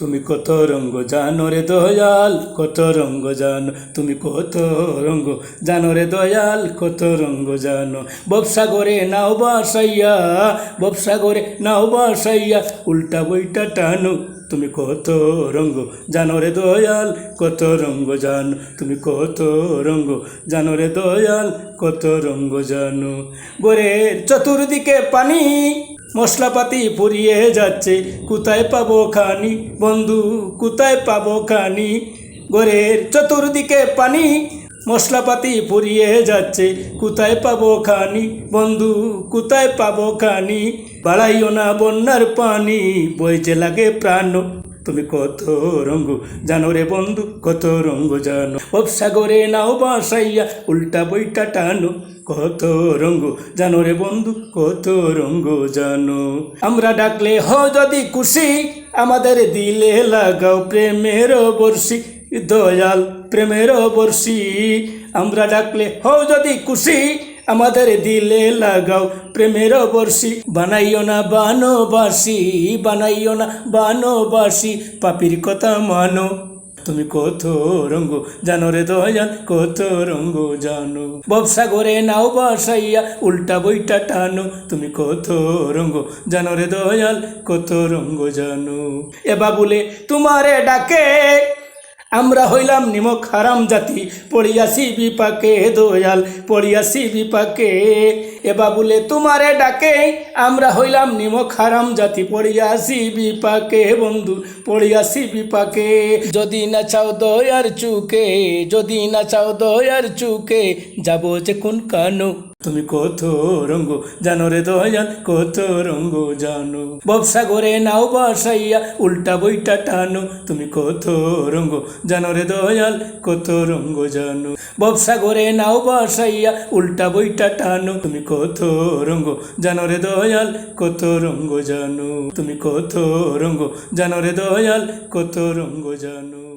তুমি কত রঙ্গ জানো রে দয়াল, কত রঙ্গ জানো। তুমি কত রঙ্গ জানো রে দয়াল, কত রঙ্গ জানো। ব্যবসা করে নাও বাসাইয়া ব্যবসা করে নাও বাসাইয়া, উল্টা বইটা টানো। তুমি কত রঙ্গ জানো রে দয়াল, কত রঙ্গ জানো। তুমি কত রঙ্গ জানো রে দয়াল, কত রঙ্গ জানো। গোরে চতুর্দিকে পানি মশলাপাতি ফুরিয়ে যাচ্ছে। কোথায় পাবো খানি? বন্ধু, কোথায় পাবো খানি? ঘরের চতুর্দিকে পানি। মশলাপাতি ফুরিয়ে যাচ্ছে। কোথায় পাবো খানি? বন্ধু, কোথায় পাবো খানি? বাড়াইও না বন্যার পানি। বইছে লাগে প্রাণ। তুমি কত রঙ্গ, জানো রে বন্ধু, কত রঙ্গ জানো। ব্যবসাগরে নাও বাসাইয়া, উল্টা বইটা টানো, কত রঙ্গ, জানো রে বন্ধু, কত রঙ্গ জানো। আমরা ডাকলে হ যদি খুশি, আমাদের দিলে লাগাও প্রেমের বর্ষি দয়াল প্রেমের বর্ষি আমরা ডাকলে হ যদি খুশি আমাদের দিলে লাগাও প্রেমের বর্ষি। বানাইও না বানোবাসি, বানাইও না বানোবাসি। পাপির কথা মানো। তুমি কত রঙ্গ জানো রে দয়াল, কত রঙ্গ জানো। ব্যবসা করে নাও বাসাইয়া, উল্টা বইটা টানো। তুমি কত রঙ্গ জানো রে দয়াল, কত রঙ্গ জানো। এ বাবুলে তোমারে ডাকে। আমরা হইলাম নিমক হারাম জাতি, পড়িয়াছি বিপাকে দয়াল, পড়িয়াছি বিপাকে। এ বাবুলে তোমারে ডাকে, আমরা হইলাম নিমক হারাম জাতি, পড়িয়াছি বিপাকে বন্ধু, পড়িয়াছি বিপাকে। যদি না চাও দয়ার চুকে, যদি না চাও দয়ার চুকে, যাব যে কোন কানো তুমি কত রঙ্গ জানো রে দয়াল, কত রঙ্গ জানো। ব্যবসা করে নাও বাসাইয়া, উল্টা বইটা টানো। তুমি কত রঙ্গ জানো রে দয়াল, কত রঙ্গ জানো। ব্যবসা করে নাও বাসাইয়া, উল্টা বইটা টানো। তুমি কত রঙ্গ জানো রে দয়াল, কত রঙ্গ জানো। তুমি কত রঙ্গ জানো রে দয়াল, কত রঙ্গ জানো।